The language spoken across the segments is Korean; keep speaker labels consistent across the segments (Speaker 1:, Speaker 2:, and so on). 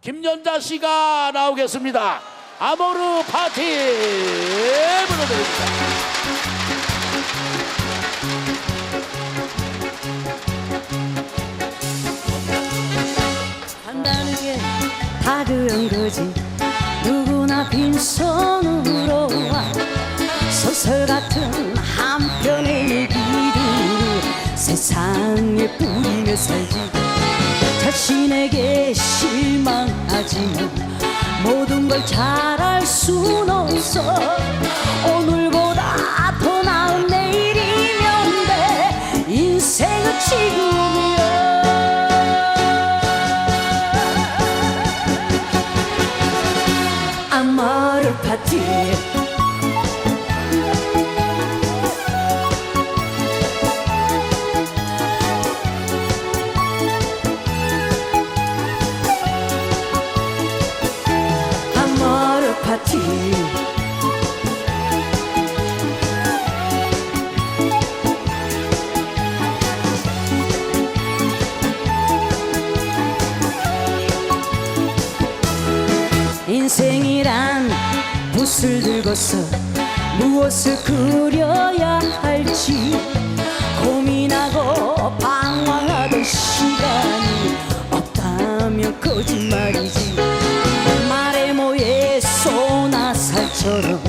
Speaker 1: 김연자 씨가 나오겠습니다. 아모르 파티 불러드립니다.
Speaker 2: 산다는 게 다른 거지 누구나 빈손으로 와 소설 같은 한편의 얘기를 세상에 뿌리며 살기 모든 걸 잘할 순 없어. 인생이란 붓을 들고서 무엇을 그려야 할지 것처럼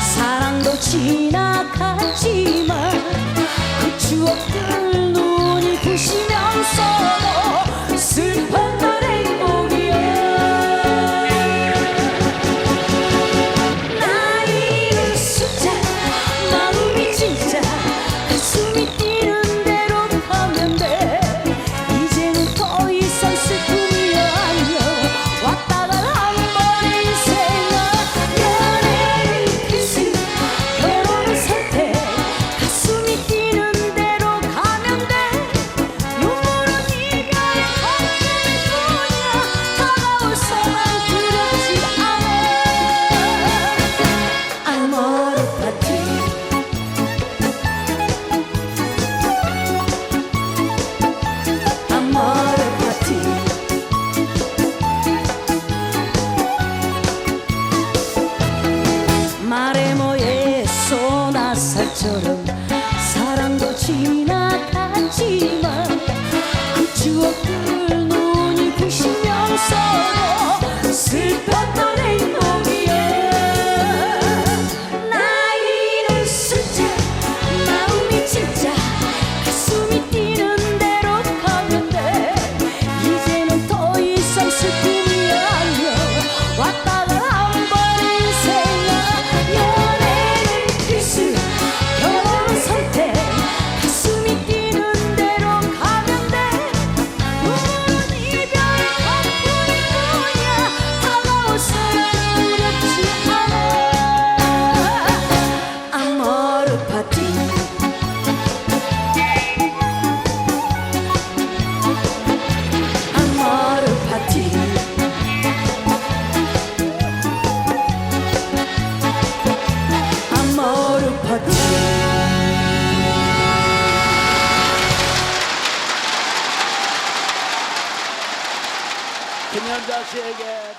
Speaker 2: 사랑도 지나갔지만 그 추억들 눈이
Speaker 1: 부시네. सचोरो Josh again?